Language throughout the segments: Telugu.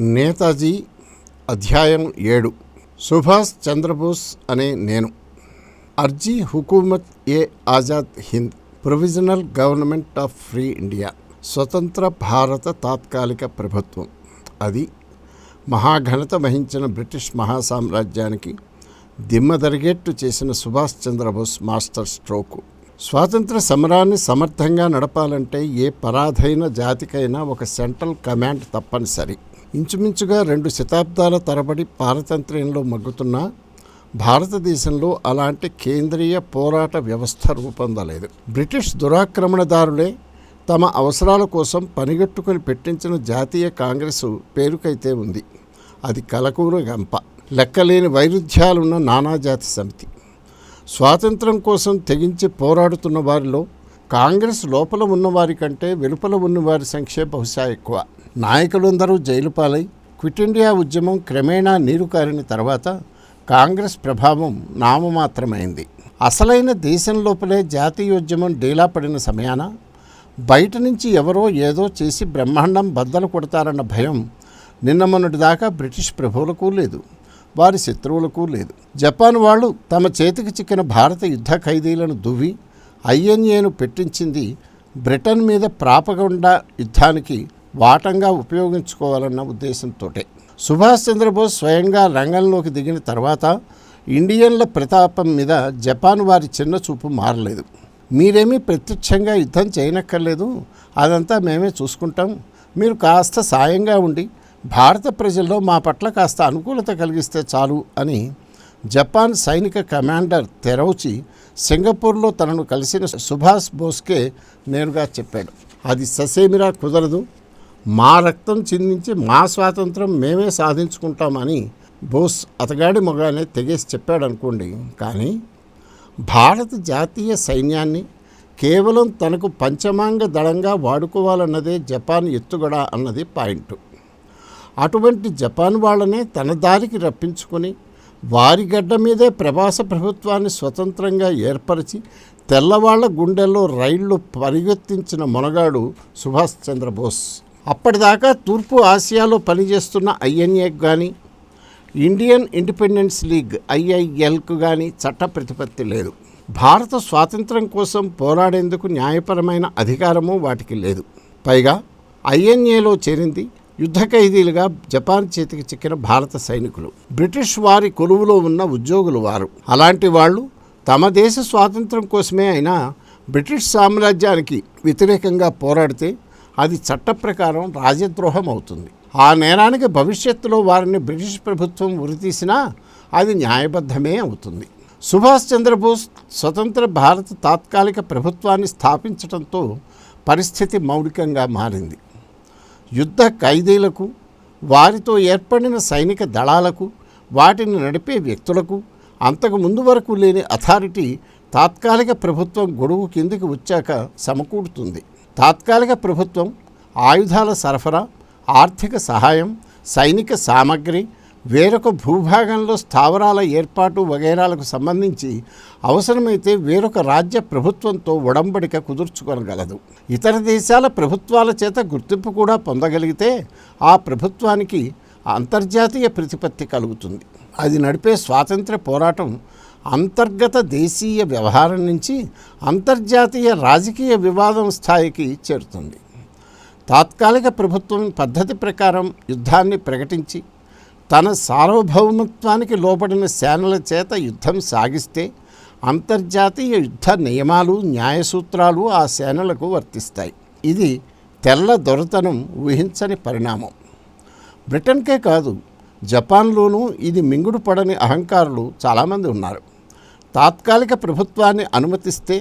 నేతాజీ అధ్యాయం ఏడు. సుభాష్ చంద్రబోస్ అనే నేను. Arzi Hukumat e Azad Hind provisional government of free India. స్వతంత్ర భారత తాత్కాలిక ప్రభుత్వం. అది మహాఘనత వహించిన బ్రిటిష్ మహాసామ్రాజ్యానికి దిమ్మదరిగేట్టు చేసిన సుభాష్ చంద్రబోస్ మాస్టర్ స్ట్రోకు. స్వాతంత్ర సమరాన్ని సమర్థంగా నడపాలంటే ఏ పరాధైన జాతికైనా ఒక సెంట్రల్ కమాండ్ తప్పనిసరి. ఇంచుమించుగా రెండు శతాబ్దాల తరబడి పారతంత్ర్యంలో మగ్గుతున్న భారతదేశంలో అలాంటి కేంద్రీయ పోరాట వ్యవస్థ రూపొందలేదు. బ్రిటిష్ దురాక్రమణదారులే తమ అవసరాల కోసం పనిగట్టుకుని పెట్టించిన జాతీయ కాంగ్రెసు పేరుకైతే ఉంది. అది కలకూర గంప. లెక్కలేని వైరుధ్యాలున్న నానాజాతి సమితి. స్వాతంత్రం కోసం తెగించి పోరాడుతున్న వారిలో కాంగ్రెస్ లోపల ఉన్నవారి కంటే వెలుపల ఉన్నవారి సంఖ్య బహుశా ఎక్కువ. నాయకులందరూ జైలు పాలై క్విట్ ఇండియా ఉద్యమం క్రమేణా నీరు కారిన తర్వాత కాంగ్రెస్ ప్రభావం నామమాత్రమైంది అసలైన దేశం లోపలే జాతీయోద్యమం డీలా పడిన సమయాన బయట నుంచి ఎవరో ఏదో చేసి బ్రహ్మాండం బద్దలు కొడతారన్న భయం నిన్న మొన్నటి దాకా బ్రిటిష్ ప్రభువులకు లేదు వారి శత్రువులకు లేదు. జపాన్ వాళ్ళు తమ చేతికి చిక్కిన భారత యుద్ధ ఖైదీలను దువ్వి ఐఎన్ఏను పెట్టించింది బ్రిటన్ మీద ప్రాపగండా యుద్ధానికి వాటంగా ఉపయోగించుకోవాలన్న ఉద్దేశంతో సుభాష్ చంద్రబోస్ స్వయంగా రంగంలోకి దిగిన తర్వాత ఇండియన్ల ప్రతాపం మీద జపాన్ వారి చిన్న చూపు మారలేదు. మీరేమీ ప్రత్యక్షంగా యుద్ధం చేయనక్కర్లేదు. అదంతా మేమే చూసుకుంటాం. మీరు కాస్త సాయంగా ఉండి భారత ప్రజల్లో మా పట్ల కాస్త అనుకూలత కలిగిస్తే చాలు అని జపాన్ సైనిక కమాండర్ తెరవచి సింగపూర్లో తనను కలిసిన సుభాష్ బోస్కే నేరుగా చెప్పాడు. అది ససేమిరా కుదరదు. మా రక్తం చిందించి మా స్వాతంత్రం మేమే సాధించుకుంటామని బోస్ అతగాడి మొగానే తెగేసి చెప్పాడు అనుకోండి. కానీ భారత జాతీయ సైన్యాన్ని కేవలం తనకు పంచమాంగ దళంగా వాడుకోవాలన్నదే జపాన్ ఎత్తుగడ అన్నది పాయింట్. అటువంటి జపాన్ వాళ్ళనే తన దారికి రప్పించుకొని వారి గడ్డ మీదే ప్రభాస ప్రభుత్వాన్ని స్వతంత్రంగా ఏర్పరిచి తెల్లవాళ్ళ గుండెల్లో రైళ్ళు పరిగెత్తించిన మొనగాడు సుభాష్ చంద్రబోస్ అప్పటిదాకా తూర్పు ఆసియాలో పనిచేస్తున్న ఐఎన్ఏకు కానీ ఇండియన్ ఇండిపెండెన్స్ లీగ్ ఐఐఎల్కు కానీ చట్ట ప్రతిపత్తి లేదు. భారత స్వాతంత్రం కోసం పోరాడేందుకు న్యాయపరమైన అధికారము వాటికి లేదు. పైగా ఐఎన్ఏలో చేరింది యుద్ధ ఖైదీలుగా జపాన్ చేతికి చిక్కిన భారత సైనికులు. బ్రిటిష్ వారి కొలువులో ఉన్న ఉద్యోగులు వారు. అలాంటి వాళ్ళు తమ దేశ స్వాతంత్రం కోసమే అయినా బ్రిటిష్ సామ్రాజ్యానికి వ్యతిరేకంగా పోరాడితే అది చట్ట ప్రకారం రాజద్రోహం అవుతుంది ఆ నేరానికి భవిష్యత్తులో వారిని బ్రిటిష్ ప్రభుత్వం ఉరితీసినా అది న్యాయబద్ధమే అవుతుంది. సుభాష్ చంద్రబోస్ స్వతంత్ర భారత తాత్కాలిక ప్రభుత్వాన్ని స్థాపించడంతో పరిస్థితి మౌలికంగా మారింది. యుద్ధ ఖైదీలకు వారితో ఏర్పడిన సైనిక దళాలకు వాటిని నడిపే వ్యక్తులకు అంతకు ముందు వరకు లేని అథారిటీ తాత్కాలిక ప్రభుత్వం గొడుగు కిందికి వచ్చాక సమకూడుతుంది తాత్కాలిక ప్రభుత్వం ఆయుధాల సరఫరా ఆర్థిక సహాయం సైనిక సామగ్రి వేరొక భూభాగంలో స్థావరాల ఏర్పాటు వగైరాలకు సంబంధించి అవసరమైతే వేరొక రాజ్య ప్రభుత్వంతో ఒడంబడిక కుదుర్చుకొనగలదు. ఇతర దేశాల ప్రభుత్వాల చేత గుర్తింపు కూడా పొందగలిగితే ఆ ప్రభుత్వానికి అంతర్జాతీయ ప్రతిపత్తి కలుగుతుంది. అది నడిపే స్వాతంత్ర పోరాటం అంతర్గత దేశీయ వ్యవహారం నుంచి అంతర్జాతీయ రాజకీయ వివాదం స్థాయికి చేరుతుంది. తాత్కాలిక ప్రభుత్వం పద్ధతి ప్రకారం యుద్ధాన్ని ప్రకటించి తన సార్వభౌమత్వానికి లోబడిన సేనల చేత యుద్ధం సాగిస్తే అంతర్జాతీయ యుద్ధ నియమాలు న్యాయసూత్రాలు ఆ సేనలకు వర్తిస్తాయి. ఇది తెల్ల దొరతనం ఊహించని పరిణామం. బ్రిటన్కే కాదు జపాన్లోనూ ఇది మింగుడు పడని అహంకారులు చాలామంది ఉన్నారు. తాత్కాలిక ప్రభుత్వాన్ని అనుమతిస్తే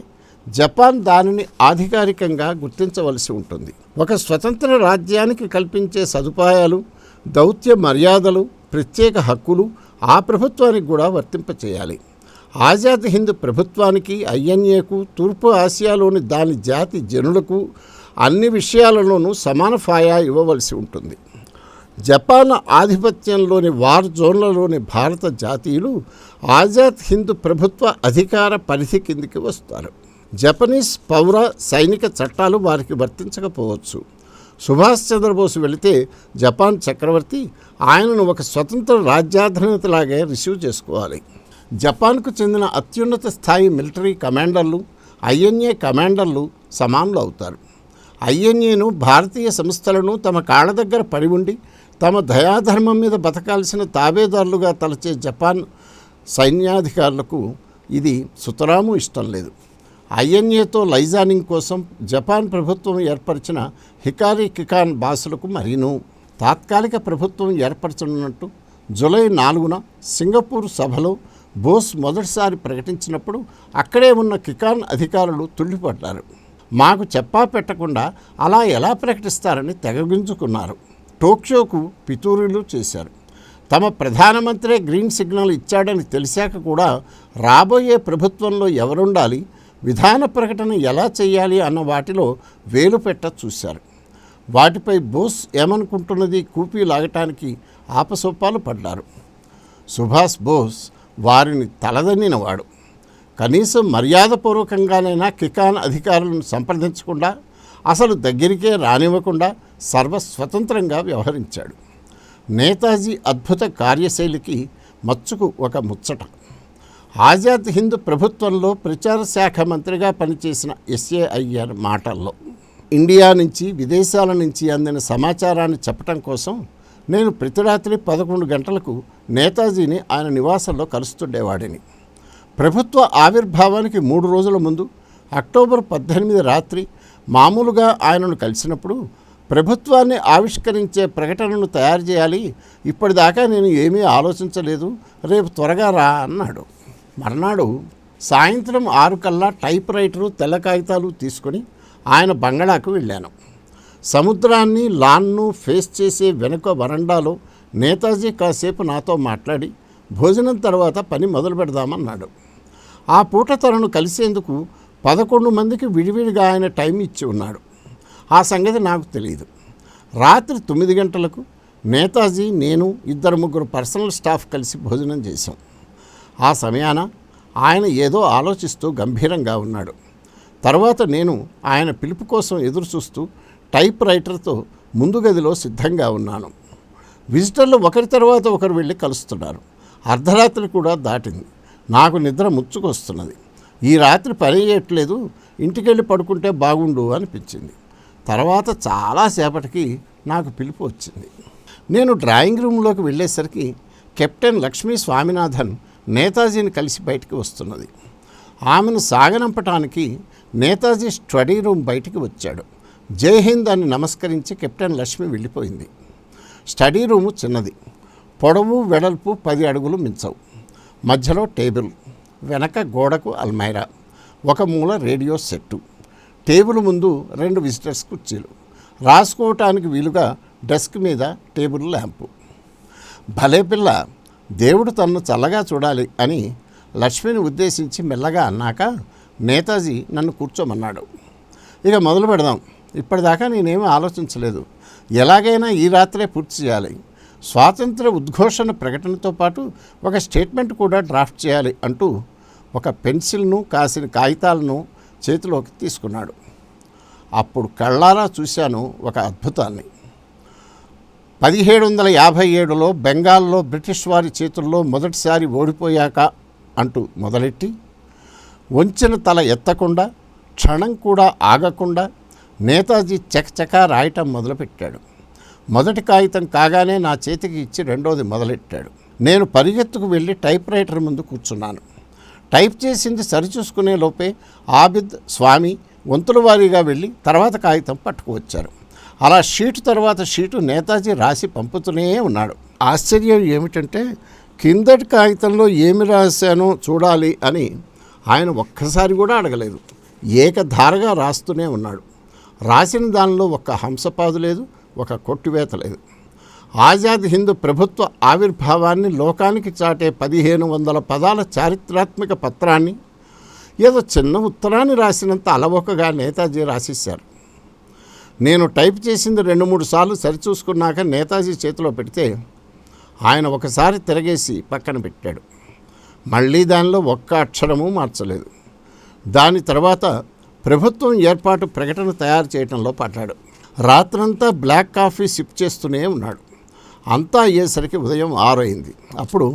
జపాన్ దానిని ఆధికారికంగా గుర్తించవలసి ఉంటుంది. ఒక స్వతంత్ర రాజ్యానికి కల్పించే సదుపాయాలు దౌత్య మర్యాదలు ప్రత్యేక హక్కులు ఆ ప్రభుత్వానికి కూడా వర్తింపచేయాలి. ఆజాద్ హింద్ ప్రభుత్వానికి ఐఎన్ఏకు తూర్పు ఆసియాలోని దాని జాతి జనులకు అన్ని విషయాలలోనూ సమాన ఫాయా ఇవ్వవలసి ఉంటుంది. జపాన్ ఆధిపత్యంలోని వార్ జోన్లలోని భారత జాతీయులు ఆజాద్ హింద్ ప్రభుత్వ అధికార పరిధి కిందికి వస్తారు. జపనీస్ పౌర సైనిక చట్టాలు వారికి వర్తించకపోవచ్చు. సుభాష్ చంద్రబోస్ వెళితే జపాన్ చక్రవర్తి ఆయనను ఒక స్వతంత్ర రాజ్యాధినేతలాగే రిసీవ్ చేసుకోవాలి. జపాన్కు చెందిన అత్యున్నత స్థాయి మిలిటరీ కమాండర్లు ఐఎన్ఏ కమాండర్లు సమానులు అవుతారు. ఐఎన్ఏను భారతీయ సంస్థలను తమ కాళ్ళ దగ్గర పడి ఉండి తమ దయాధర్మం మీద బతకాల్సిన తాబేదారులుగా తలచే జపాన్ సైన్యాధికారులకు ఇది సుతరాము ఇష్టం లేదు. ఐఎన్ఏతో లైజానింగ్ కోసం జపాన్ ప్రభుత్వం ఏర్పరిచిన హికారి కికాన్ బాసులకు మరీను తాత్కాలిక ప్రభుత్వం ఏర్పరచనున్నట్టు జూలై నాలుగున సింగపూర్ సభలో బోస్ మొదటిసారి ప్రకటించినప్పుడు అక్కడే ఉన్న కికాన్ అధికారులు తుళ్ళిపడ్డారు. మాకు చెప్పా పెట్టకుండా అలా ఎలా ప్రకటిస్తారని తెగగించుకున్నారు టోక్యోకు పితూరులు చేశారు. తమ ప్రధానమంత్రే గ్రీన్ సిగ్నల్ ఇచ్చాడని తెలిసాక కూడా రాబోయే ప్రభుత్వంలో ఎవరుండాలి విధాన ప్రకటన ఎలా చేయాలి అన్న వాటిలో వేలు పెట్ట చూశారు. వాటిపై బోస్ ఏమనుకుంటున్నది కూపీ లాగటానికి ఆపసొప్పాలు పడ్డారు. సుభాష్ బోస్ వారిని తలదన్నినవాడు. కనీసం మర్యాదపూర్వకంగానైనా కికాన్ అధికారులను సంప్రదించకుండా అసలు దగ్గరికే రానివ్వకుండా సర్వస్వతంత్రంగా వ్యవహరించాడు. నేతాజీ అద్భుత కార్యశైలికి మచ్చుకు ఒక ముచ్చట. ఆజాద్ హింద్ ప్రభుత్వంలో ప్రచార శాఖ మంత్రిగా పనిచేసిన ఎస్ఏ మాటల్లో ఇండియా నుంచి విదేశాల నుంచి అందిన సమాచారాన్ని చెప్పటం కోసం నేను ప్రతి రాత్రి పదకొండు గంటలకు నేతాజీని ఆయన నివాసంలో కలుస్తుండేవాడిని. ప్రభుత్వ ఆవిర్భావానికి మూడు రోజుల ముందు అక్టోబర్ పద్దెనిమిది రాత్రి మామూలుగా ఆయనను కలిసినప్పుడు ప్రభుత్వాన్ని ఆవిష్కరించే ప్రకటనను తయారు చేయాలి. ఇప్పటిదాకా నేను ఏమీ ఆలోచించలేదు. రేపు త్వరగా రా అన్నాడు. మర్నాడు సాయంత్రం ఆరు కల్లా టైప్ రైటరు తెల్ల కాగితాలు తీసుకొని ఆయన బంగళాకు వెళ్ళాను. సముద్రాన్ని లాన్ను ఫేస్ చేసే వెనుక వరండాలో నేతాజీ కాసేపు నాతో మాట్లాడి భోజనం తర్వాత పని మొదలు పెడదామన్నాడు. ఆ పూట తనను కలిసేందుకు పదకొండు మందికి విడివిడిగా ఆయన టైం ఇచ్చి ఉన్నాడు. ఆ సంగతి నాకు తెలియదు రాత్రి తొమ్మిది గంటలకు నేతాజీ నేను ఇద్దరు ముగ్గురు పర్సనల్ స్టాఫ్ కలిసి భోజనం చేశాం. ఆ సమయాన ఆయన ఏదో ఆలోచిస్తూ గంభీరంగా ఉన్నాడు. తర్వాత నేను ఆయన పిలుపు కోసం ఎదురు చూస్తూ టైప్ రైటర్తో ముందు గదిలో సిద్ధంగా ఉన్నాను. విజిటర్లు ఒకరి తర్వాత ఒకరు వెళ్ళి కలుస్తున్నారు. అర్ధరాత్రి కూడా దాటింది. నాకు నిద్ర ముచ్చుకొస్తున్నది. ఈ రాత్రి పని చేయట్లేదు. ఇంటికెళ్ళి పడుకుంటే బాగుండు అనిపించింది. తర్వాత చాలాసేపటికి నాకు పిలుపు వచ్చింది. నేను డ్రాయింగ్ రూమ్లోకి వెళ్ళేసరికి కెప్టెన్ లక్ష్మీ స్వామినాథన్ నేతాజీని కలిసి బయటికి వస్తున్నది. ఆమెను సాగనంపటానికి నేతాజీ స్టడీ రూమ్ బయటికి వచ్చాడు. జై హింద్ అని నమస్కరించి కెప్టెన్ లక్ష్మి వెళ్ళిపోయింది. స్టడీ రూము చిన్నది. పొడవు వెడల్పు పది అడుగులు మించవు. మధ్యలో టేబుల్. వెనక గోడకు అల్మైరా. ఒక మూల రేడియో సెట్టు. టేబుల్ ముందు రెండు విజిటర్స్ కుర్చీలు. రాసుకోవటానికి వీలుగా డెస్క్ మీద టేబుల్ ల్యాంపు. భలే పిల్ల దేవుడు తన్ను చల్లగా చూడాలి అని లక్ష్మిని ఉద్దేశించి మెల్లగా అన్నాక నేతాజీ నన్ను కూర్చోమన్నాడు. ఇక మొదలు పెడదాం. ఇప్పటిదాకా నేనేమీ ఆలోచించలేదు. ఎలాగైనా ఈ రాత్రే పూర్తి చేయాలి. స్వాతంత్ర ఉద్ఘోషణ ప్రకటనతో పాటు ఒక స్టేట్మెంట్ కూడా డ్రాఫ్ట్ చేయాలి అంటూ ఒక పెన్సిల్ను కాసిన కాగితాలను చేతిలోకి తీసుకున్నాడు. అప్పుడు కళ్ళారా చూశాను ఒక అద్భుతాన్ని. పదిహేడు వందల యాభై ఏడులో బెంగాల్లో బ్రిటిష్ వారి చేతుల్లో మొదటిసారి ఓడిపోయాక అంటూ మొదలెట్టి వంచిన తల ఎత్తకుండా క్షణం కూడా ఆగకుండా నేతాజీ చకచకా రాయటం మొదలుపెట్టాడు. మొదటి కాగితం కాగానే నా చేతికి ఇచ్చి రెండోది మొదలెట్టాడు. నేను పరిగెత్తుకు వెళ్ళి టైప్ రైటర్ ముందు కూర్చున్నాను. టైప్ చేసింది సరిచూసుకునే లోపే ఆబిద్ స్వామి వంతుల వారీగా వెళ్ళి తర్వాత కాగితం పట్టుకువచ్చారు. అలా షీటు తర్వాత షీటు నేతాజీ రాసి పంపుతూనే ఉన్నాడు. ఆశ్చర్యం ఏమిటంటే కిందటి కాగితంలో ఏమి రాశానో చూడాలి అని ఆయన ఒక్కసారి కూడా అడగలేదు. ఏకధారగా రాస్తూనే ఉన్నాడు. రాసిన దానిలో ఒక్క హంసపాదు లేదు ఒక కొట్టివేత లేదు. ఆజాద్ హింద్ ప్రభుత్వ ఆవిర్భావాన్ని లోకానికి చాటే పదిహేను వందల పదాల చారిత్రాత్మక పత్రాన్ని ఏదో చిన్న ఉత్తరాన్ని రాసినంత అలవోకగా నేతాజీ రాసిస్తారు నేను టైప్ చేసింది రెండు మూడు సార్లు సరిచూసుకున్నాక నేతాజీ చేతిలో పెడితే ఆయన ఒకసారి తిరగేసి పక్కన పెట్టాడు. మళ్ళీ దానిలో ఒక్క అక్షరము మార్చలేదు. దాని తర్వాత ప్రభుత్వం ఏర్పాటు ప్రకటన తయారు చేయడంలో పడ్డాడు. రాత్రంతా బ్లాక్ కాఫీ సిప్ చేస్తూనే ఉన్నాడు. అంతా అయ్యేసరికి ఉదయం ఆరు అయింది అప్పుడు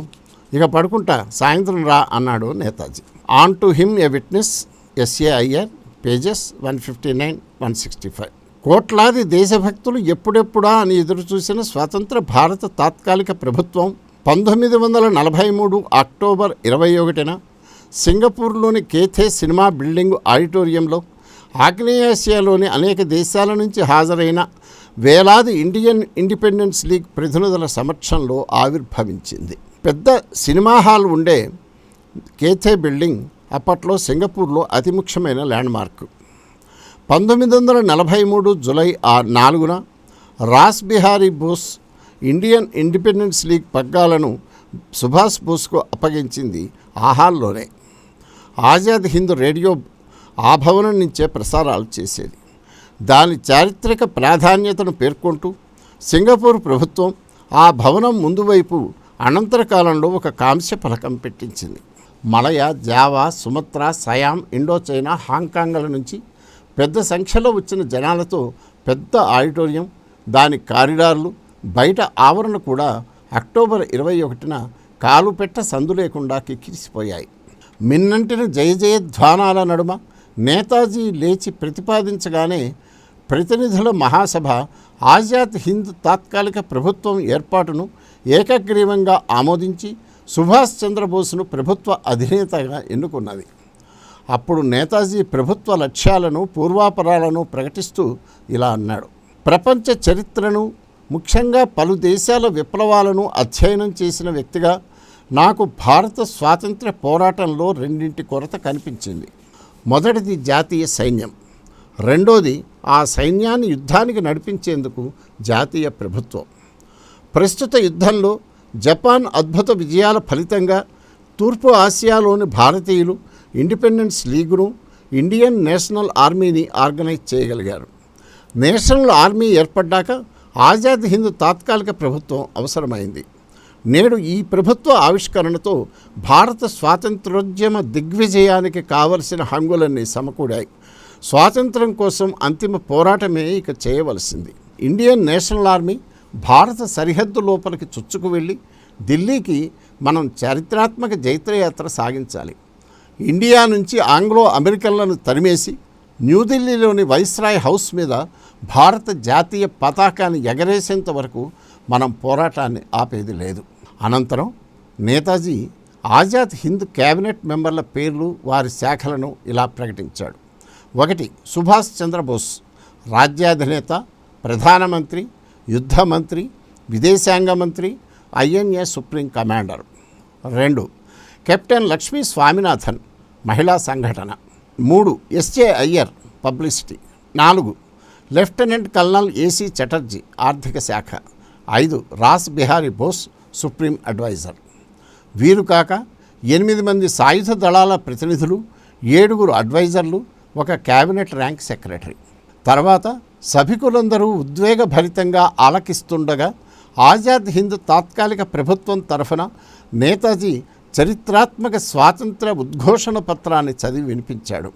ఇక పడుకుంటా సాయంత్రం రా అన్నాడు Netaji. On to him a witness SAIR pages one fifty nine one sixty five కోట్లాది దేశభక్తులు ఎప్పుడెప్పుడా అని ఎదురుచూసిన స్వతంత్ర భారత తాత్కాలిక ప్రభుత్వం పంతొమ్మిది వందల నలభై మూడు అక్టోబర్ ఇరవై ఒకటిన సింగపూర్లోని కేథే సినిమా బిల్డింగ్ ఆడిటోరియంలో ఆగ్నేయాసియాలోని అనేక దేశాల నుంచి హాజరైన వేలాది ఇండియన్ ఇండిపెండెన్స్ లీగ్ ప్రతినిధుల సమక్షంలో ఆవిర్భవించింది. పెద్ద సినిమా హాల్ ఉండే కేథే బిల్డింగ్ అప్పట్లో సింగపూర్లో అతి ముఖ్యమైన ల్యాండ్మార్క్. పంతొమ్మిది వందల నలభై మూడు జులై ఆ నాలుగున Ras Bihari Bose Indian Independence League పగ్గాలను Subhash బోస్కు అప్పగించింది ఆ హాల్లోనే. ఆజాద్ హింద్ రేడియో ఆ భవనం నుంచే ప్రసారాలు చేసేది. దాని చారిత్రక ప్రాధాన్యతను పేర్కొంటూ సింగపూర్ ప్రభుత్వం ఆ భవనం ముందు వైపు అనంతర కాలంలో ఒక కాంస్య ఫలకం పెట్టించింది. మలయ జావా సుమత్రా సయాం ఇండోచైనా హాంకాంగ్ల నుంచి పెద్ద సంఖ్యలో వచ్చిన జనాలతో పెద్ద ఆడిటోరియం దాని కారిడార్లు బయట ఆవరణ కూడా అక్టోబర్ ఇరవై ఒకటిన కాలుపెట్ట సందు లేకుండా కిక్కిరిసిపోయాయి. మిన్నంటిన జయ జయధ్వానాల నడుమ నేతాజీ లేచి ప్రతిపాదించగానే ప్రతినిధుల మహాసభ ఆజాద్ హింద్ తాత్కాలిక ప్రభుత్వం ఏర్పాటును ఏకగ్రీవంగా ఆమోదించి సుభాష్ చంద్రబోస్ను ప్రభుత్వ అధినేతగా ఎన్నుకున్నది. అప్పుడు నేతాజీ ప్రభుత్వ లక్ష్యాలను పూర్వాపరాలను ప్రకటిస్తూ ఇలా అన్నాడు. ప్రపంచ చరిత్రను ముఖ్యంగా పలు దేశాల విప్లవాలను అధ్యయనం చేసిన వ్యక్తిగా నాకు భారత స్వాతంత్ర్య పోరాటంలో రెండింటి కొరత కనిపించింది. మొదటిది జాతీయ సైన్యం రెండోది ఆ సైన్యాన్ని యుద్ధానికి నడిపించేందుకు జాతీయ ప్రభుత్వం. ప్రస్తుత యుద్ధంలో జపాన్ అద్భుత విజయాల ఫలితంగా తూర్పు ఆసియాలోని భారతీయులు ఇండిపెండెన్స్ లీగును ఇండియన్ నేషనల్ ఆర్మీని ఆర్గనైజ్ చేయగలిగారు. నేషనల్ ఆర్మీ ఏర్పడ్డాక ఆజాద్ హింద్ తాత్కాలిక ప్రభుత్వం అవసరమైంది. నేడు ఈ ప్రభుత్వ ఆవిష్కరణతో భారత స్వాతంత్రోద్యమ దిగ్విజయానికి కావలసిన హంగులన్నీ సమకూడాయి. స్వాతంత్రం కోసం అంతిమ పోరాటమే ఇక చేయవలసింది. ఇండియన్ నేషనల్ ఆర్మీ భారత సరిహద్దు లోపలికి చొచ్చుకు వెళ్ళి ఢిల్లీకి మనం చారిత్రాత్మక జైత్రయాత్ర సాగించాలి. ఇండియా నుంచి ఆంగ్లో అమెరికన్లను తరిమేసి న్యూఢిల్లీలోని వైస్రాయ్ హౌస్ మీద భారత జాతీయ పతాకాన్ని ఎగరేసేంత వరకు మనం పోరాటాన్ని ఆపేది లేదు. అనంతరం నేతాజీ ఆజాద్ హింద్ కేబినెట్ మెంబర్ల పేర్లు వారి శాఖలను ఇలా ప్రకటించాడు. ఒకటి సుభాష్ చంద్రబోస్ రాజ్యాధినేత ప్రధానమంత్రి యుద్ధ మంత్రి విదేశాంగ మంత్రి ఐఎన్ఏ సుప్రీం కమాండర్. రెండు కెప్టెన్ లక్ష్మీ స్వామినాథన్ మహిళా సంఘటన. మూడు ఎస్జే అయ్యర్ పబ్లిసిటీ. నాలుగు లెఫ్టినెంట్ కల్నల్ ఏసీ చటర్జీ ఆర్థిక శాఖ. ఐదు Ross Bihari Bose supreme adviser. వీరు కాక ఎనిమిది మంది సాయుధ దళాల ప్రతినిధులు ఏడుగురు అడ్వైజర్లు ఒక క్యాబినెట్ ర్యాంక్ సెక్రటరీ. తర్వాత సభికులందరూ ఉద్వేగభరితంగా ఆలకిస్తుండగా ఆజాద్ హింద్ తాత్కాలిక ప్రభుత్వం తరఫున నేతాజీ చరిత్రాత్మక స్వాతంత్ర ఉద్ఘోషణ పత్రాన్ని చదివి వినిపించాడు.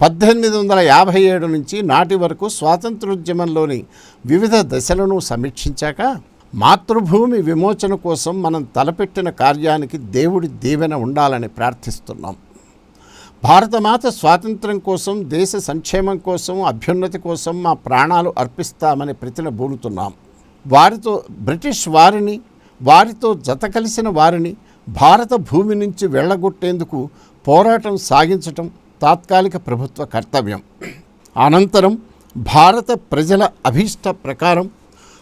పద్దెనిమిది వందల యాభై ఏడు నుంచి నాటి వరకు స్వాతంత్రోద్యమంలోని వివిధ దశలను సమీక్షించాక మాతృభూమి విమోచన కోసం మనం తలపెట్టిన కార్యానికి దేవుడి దీవెన ఉండాలని ప్రార్థిస్తున్నాం. భారతమాత స్వాతంత్రం కోసం దేశ సంక్షేమం కోసం అభ్యున్నతి కోసం మా ప్రాణాలు అర్పిస్తామని ప్రతినబూలుతున్నాం వారితో బ్రిటిష్ వారిని వారితో జత కలిసిన వారిని భారత భూమి నుంచి వెళ్ళగొట్టేందుకు పోరాటం సాగించటం తాత్కాలిక ప్రభుత్వ కర్తవ్యం. అనంతరం భారత ప్రజల అభీష్ట ప్రకారం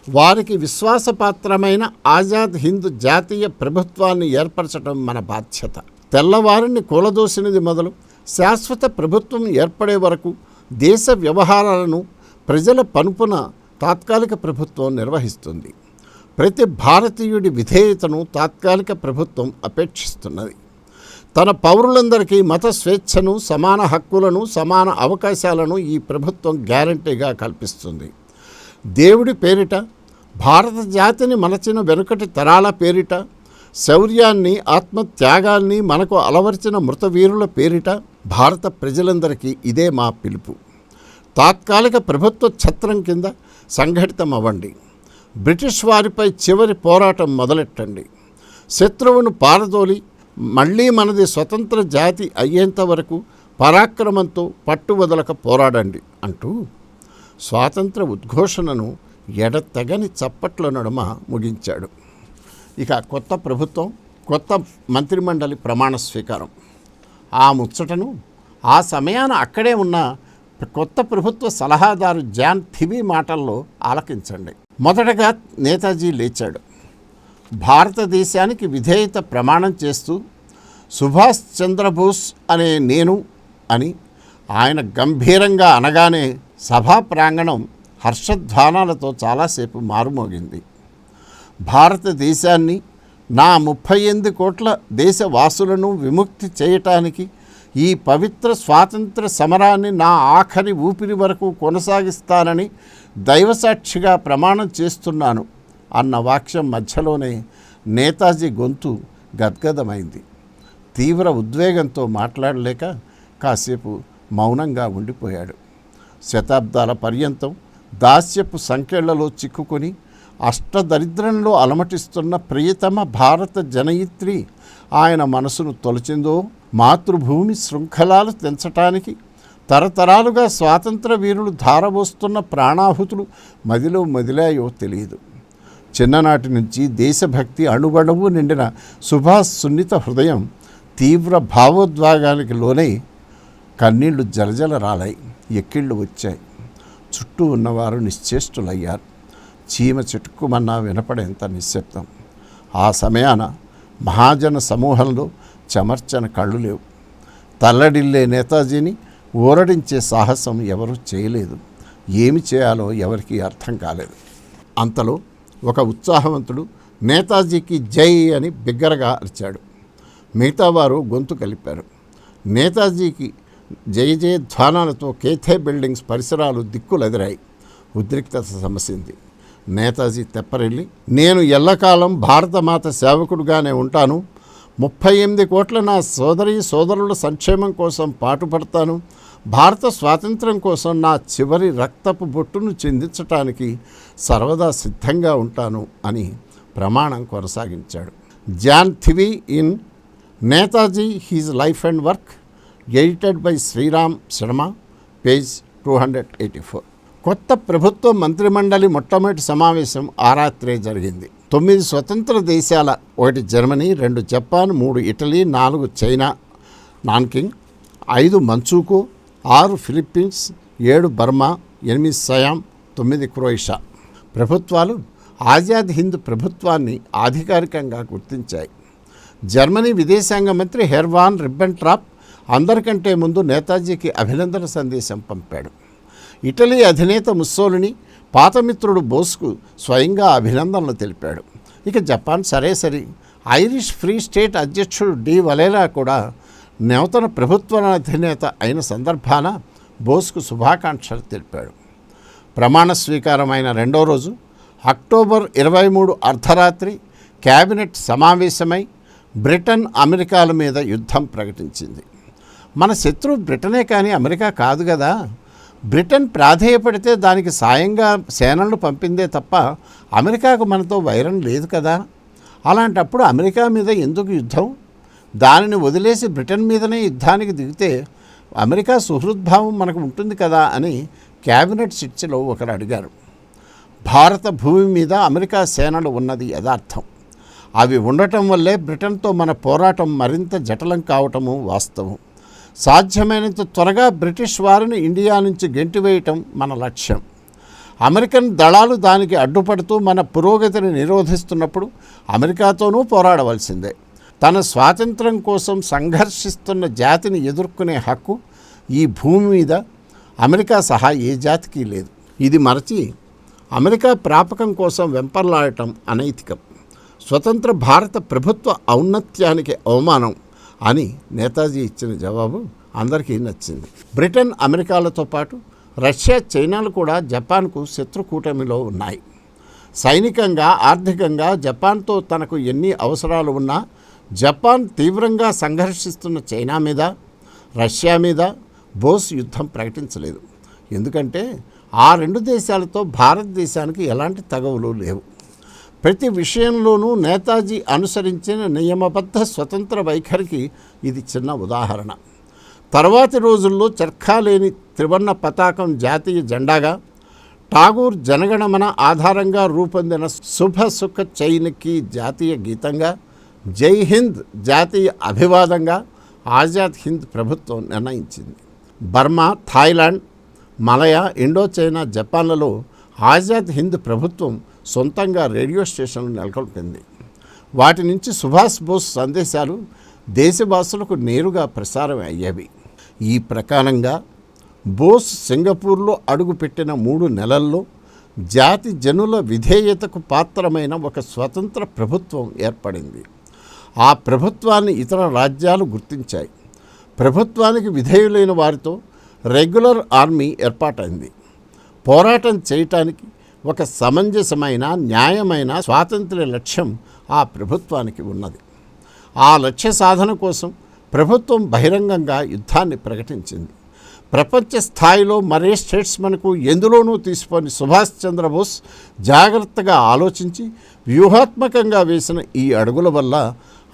వారికి విశ్వాసపాత్రమైన ఆజాద్ హింద్ జాతీయ ప్రభుత్వాన్ని ఏర్పరచడం మన బాధ్యత. తెల్లవారిని కూలదోసినది మొదలు శాశ్వత ప్రభుత్వం ఏర్పడే వరకు దేశ వ్యవహారాలను ప్రజల పనుపున తాత్కాలిక ప్రభుత్వం నిర్వహిస్తుంది. ప్రతి భారతీయుడి విధేయతను తాత్కాలిక ప్రభుత్వం అపేక్షిస్తున్నది. తన పౌరులందరికీ మత స్వేచ్ఛను సమాన హక్కులను సమాన అవకాశాలను ఈ ప్రభుత్వం గ్యారంటీగా కల్పిస్తుంది. దేవుడి పేరిట భారత జాతిని మలచిన వెనుకటి తరాల పేరిట శౌర్యాన్ని ఆత్మత్యాగాల్ని మనకు అలవర్చిన మృతవీరుల పేరిట భారత ప్రజలందరికీ ఇదే మా పిలుపు. తాత్కాలిక ప్రభుత్వ ఛత్రం కింద సంఘటితం అవ్వండి బ్రిటిష్ వారిపై చివరి పోరాటం మొదలెట్టండి. శత్రువును పారదోలి మళ్ళీ మనది స్వతంత్ర జాతి అయ్యేంత వరకు పరాక్రమంతో పట్టువదలక పోరాడండి అంటూ స్వాతంత్ర ఉద్ఘోషణను ఎడతెగని చప్పట్ల నడుమ ముగించాడు. ఇక కొత్త ప్రభుత్వం కొత్త మంత్రిమండలి ప్రమాణ స్వీకారం. ఆ ముచ్చటను ఆ సమయాన అక్కడే ఉన్న కొత్త ప్రభుత్వ సలహాదారు జాన్ థిబీ మాటల్లో ఆలకించండి. మొదటగా నేతాజీ లేచాడు. భారతదేశానికి విధేయత ప్రమాణం చేస్తూ సుభాష్ చంద్రబోస్ అనే నేను అని ఆయన గంభీరంగా అనగానే సభా ప్రాంగణం హర్షధ్వానాలతో చాలాసేపు మారుమోగింది. భారతదేశాన్ని నా ముప్పై ఎనిమిది కోట్ల దేశవాసులను విముక్తి చేయటానికి ఈ పవిత్ర స్వాతంత్ర సమరాన్ని నా ఆఖరి ఊపిరి వరకు కొనసాగిస్తానని దైవసాక్షిగా ప్రమాణం చేస్తున్నాను అన్న వాక్యం మధ్యలోనే నేతాజీ గొంతు గద్గదమైంది. తీవ్ర ఉద్వేగంతో మాట్లాడలేక కాసేపు మౌనంగా ఉండిపోయాడు. శతాబ్దాల పర్యంతం దాస్యపు సంఖ్యలలో చిక్కుకొని అష్టదరిద్రంలో అలమటిస్తున్న ప్రియతమ భారత జనయిత్రి ఆయన మనసును తొలచిందో మాతృభూమి శృంఖలాలు తెంచటానికి తరతరాలుగా స్వాతంత్ర వీరులు ధారబోస్తున్న ప్రాణాహుతులు మదిలో మదిలాయో తెలియదు. చిన్ననాటి నుంచి దేశభక్తి అణుగణువు నిండిన సుభాష్ సున్నిత హృదయం తీవ్ర భావోద్వేగానికి లోనై కన్నీళ్ళు జలజల రాలాయి ఎక్కిళ్ళు వచ్చాయి. చుట్టూ ఉన్నవారు నిశ్చేష్టులయ్యారు. చీమ చిటుక్కుమన్నా వినపడేంత నిశ్శబ్దం. ఆ సమయాన మహాజన సమూహంలో చెమర్చన కళ్ళు లేవు. తల్లడిల్లే నేతాజీని ఊరడించే సాహసం ఎవరూ చేయలేదు. ఏమి చేయాలో ఎవరికీ అర్థం కాలేదు. అంతలో ఒక ఉత్సాహవంతుడు నేతాజీకి జై అని బిగ్గరగా అరిచాడు. మిగతా వారు గొంతు కలిపారు. నేతాజీకి జయ జయ ధ్వానాలతో కేథే బిల్డింగ్స్ పరిసరాలు దిక్కులెదిరాయి. ఉద్రిక్తత సమసింది. నేతాజీ తెప్పరెళ్ళి నేను ఎల్లకాలం భారతమాత సేవకుడుగానే ఉంటాను. ముప్పై ఎనిమిది కోట్ల నా సోదరి సోదరుల సంక్షేమం కోసం పాటుపడతాను. భారత స్వాతంత్ర్యం కోసం నా చివరి రక్తపు బొట్టును చెందించటానికి సర్వదా సిద్ధంగా ఉంటాను అని ప్రమాణం కొనసాగించాడు. John Thivy in Netaji his life and work edited by Shriram Sharma page two hundred eighty four. కొత్త ప్రభుత్వ మంత్రిమండలి మొట్టమొదటి సమావేశం ఆ రాత్రే జరిగింది. తొమ్మిది స్వతంత్ర దేశాల ఒకటి జర్మనీ రెండు జపాన్ మూడు ఇటలీ నాలుగు చైనా నాన్కింగ్ ఐదు మంచూకు ఆరు ఫిలిప్పీన్స్ ఏడు బర్మా ఎనిమిది సయాం తొమ్మిది క్రోయిషా. ప్రభుత్వాలు ఆజాద్ హింద్ ప్రభుత్వాన్ని అధికారికంగా గుర్తించాయి. జర్మనీ విదేశాంగ మంత్రి హెర్వాన్ రిబ్బెంట్రాప్ అందరికంటే ముందు నేతాజీకి అభినందన సందేశం పంపాడు. ఇటలీ అధినేత ముస్సోలిని పాతమిత్రుడు బోస్కు స్వయంగా అభినందనలు తెలిపాడు. ఇక జపాన్ సరే సరి. ఐరిష్ ఫ్రీ స్టేట్ అధ్యక్షుడు డి వలేరా కూడా నూతన ప్రభుత్వ అధినేత అయిన సందర్భాన బోస్కు శుభాకాంక్షలు తెలిపాడు. ప్రమాణ స్వీకారమైన రెండో రోజు అక్టోబర్ ఇరవై మూడు అర్ధరాత్రి కేబినెట్ సమావేశమై బ్రిటన్ అమెరికాల మీద యుద్ధం ప్రకటించింది. మన శత్రువు బ్రిటనే కానీ అమెరికా కాదు కదా? బ్రిటన్ ప్రాధేయపడితే దానికి సాయంగా సేనలను పంపిందే తప్ప అమెరికాకు మనతో వైరం లేదు కదా? అలాంటప్పుడు అమెరికా మీద ఎందుకు యుద్ధం? దానిని వదిలేసి బ్రిటన్ మీదనే యుద్ధానికి దిగితే అమెరికా సుహృద్భావం మనకు ఉంటుంది కదా అని క్యాబినెట్ చర్చలో ఒకరు అడిగారు. భారత భూమి మీద అమెరికా సేనలు ఉన్నది యథార్థం. అవి ఉండటం వల్లే బ్రిటన్తో మన పోరాటం మరింత జటలం కావటము వాస్తవం. సాధ్యమైనంత త్వరగా బ్రిటిష్ వారిని ఇండియా నుంచి గెంటివేయటం మన లక్ష్యం. అమెరికన్ దళాలు దానికి అడ్డుపడుతూ మన పురోగతిని నిరోధిస్తున్నప్పుడు అమెరికాతోనూ పోరాడవలసిందే. తన స్వాతంత్రం కోసం సంఘర్షిస్తున్న జాతిని ఎదుర్కొనే హక్కు ఈ భూమి మీద అమెరికా సహా ఏ జాతికి లేదు. ఇది మరచి అమెరికా ప్రాపకం కోసం వెంపర్లాడటం అనైతికం. స్వతంత్ర భారత ప్రభుత్వ ఔన్నత్యానికి అవమానం అని నేతాజీ ఇచ్చిన జవాబు అందరికీ నచ్చింది. బ్రిటన్ అమెరికాలతో పాటు రష్యా చైనాలు కూడా జపాన్కు శత్రు కూటమిలో ఉన్నాయి. సైనికంగా ఆర్థికంగా జపాన్తో తనకు ఎన్ని అవసరాలు ఉన్నా జపాన్ తీవ్రంగా సంఘర్షిస్తున్న చైనా మీద రష్యా మీద బోస్ యుద్ధం ప్రకటించలేదు. ఎందుకంటే ఆ రెండు దేశాలతో భారతదేశానికి ఎలాంటి తగవులు లేవు. ప్రతి విషయంలోనూ నేతాజీ అనుసరించిన నియమబద్ధ స్వతంత్ర వైఖరికి ఇది చిన్న ఉదాహరణ. తర్వాతి రోజుల్లో చర్ఖా లేని త్రివర్ణ పతాకం జాతీయ జెండాగా ఠాగూర్ జనగణమన ఆధారంగా రూపొందిన శుభ సుఖ చైనకి జాతీయ గీతంగా జై హింద్ జాతీయ అభివాదంగా ఆజాద్ హింద్ ప్రభుత్వం నిర్ణయించింది. Burma Thailand Malaya Indo China జపాన్లలో Azad Hind ప్రభుత్వం సొంతంగా రేడియో స్టేషన్లు నెలకొల్పింది. వాటి నుంచి సుభాష్ బోస్ సందేశాలు దేశవాసులకు నేరుగా ప్రసారం అయ్యేవి. ఈ ప్రకారంగా బోస్ సింగపూర్లో అడుగుపెట్టిన మూడు నెలల్లో జాతి జనుల విధేయతకు పాత్రమైన ఒక స్వతంత్ర ప్రభుత్వం ఏర్పడింది. ఆ ప్రభుత్వాన్ని ఇతర రాజ్యాలు గుర్తించాయి. ప్రభుత్వానికి విధేయులైన వారితో రెగ్యులర్ ఆర్మీ ఏర్పాటైంది. పోరాటం చేయటానికి ఒక సమంజసమైన న్యాయమైన స్వాతంత్ర్య లక్ష్యం ఆ ప్రభుత్వానికి ఉన్నది. ఆ లక్ష్య సాధన కోసం ప్రభుత్వం బహిరంగంగా యుద్ధాన్ని ప్రకటించింది. ప్రపంచ స్థాయిలో మరే స్టేట్స్మన్కు ఎందులోనూ తీసుకొని సుభాష్ చంద్రబోస్ జాగ్రత్తగా ఆలోచించి వ్యూహాత్మకంగా వేసిన ఈ అడుగుల వల్ల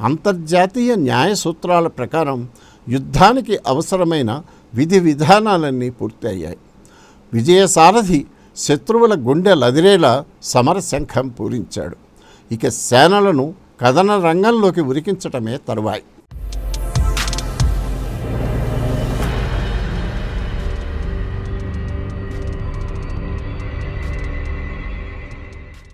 అంతర్జాతీయ న్యాయ సూత్రాల ప్రకారం యుద్ధానికి అవసరమైన విధి విధానాలన్నీ పూర్తి అయ్యాయి విజయసారథి శత్రువుల గుండె లదిరేలా సమరశంఖం పూరించాడు. ఇక సేనలను కథన రంగంలోకి ఉరికించటమే తరువాయి.